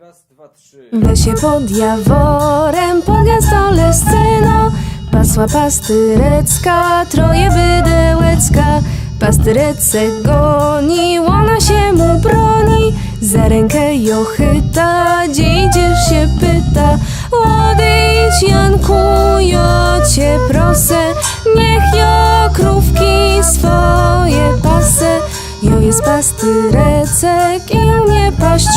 Raz, dwa, trzy. Lesie pod jaworem, pod sceno Pasła pastyrecka, troje bydełecka Pastyrece goni, łona się mu broni. Za rękę ją chyta, się pyta. Odejdź Janku, ja cię prosę Niech jo krówki swoje pasę. Jo jest pastyrecek i umie paść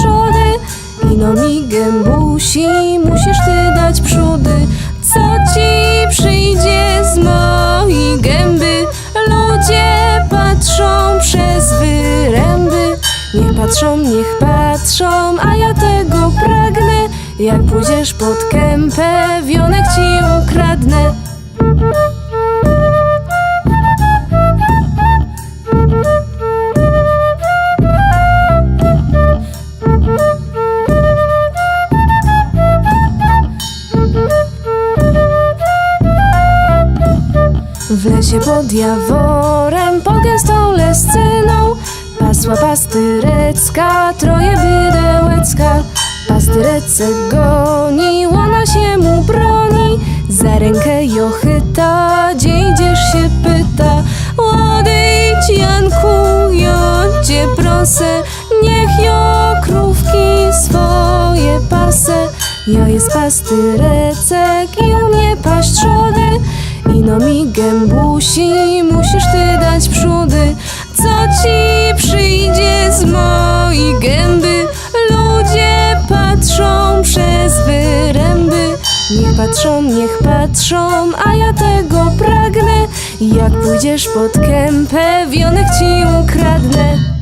mi gębusi, musisz ty dać przódy. Co ci przyjdzie z mojej gęby? Ludzie patrzą przez wyręby. Niech patrzą, niech patrzą, a ja tego pragnę. Jak pójdziesz pod kępę, wionek ci W lesie pod jaworem, pod gęstą lescyną Pasła pastyrecka, troje bydełecka Pastyrece goni, łona się mu broni. Za rękę ją chyta, gdzie idziesz się pyta. Odejdź Janku, ja cię prosę Niech jo krówki swoje pasę Jo jest pastyrecek i Ino mi gębusi, musisz ty dać przódy. Co ci przyjdzie z mojej gęby? Ludzie patrzą przez wyręby. Niech patrzą, niech patrzą, a ja tego pragnę. Jak pójdziesz pod kępę, wionek ci ukradnę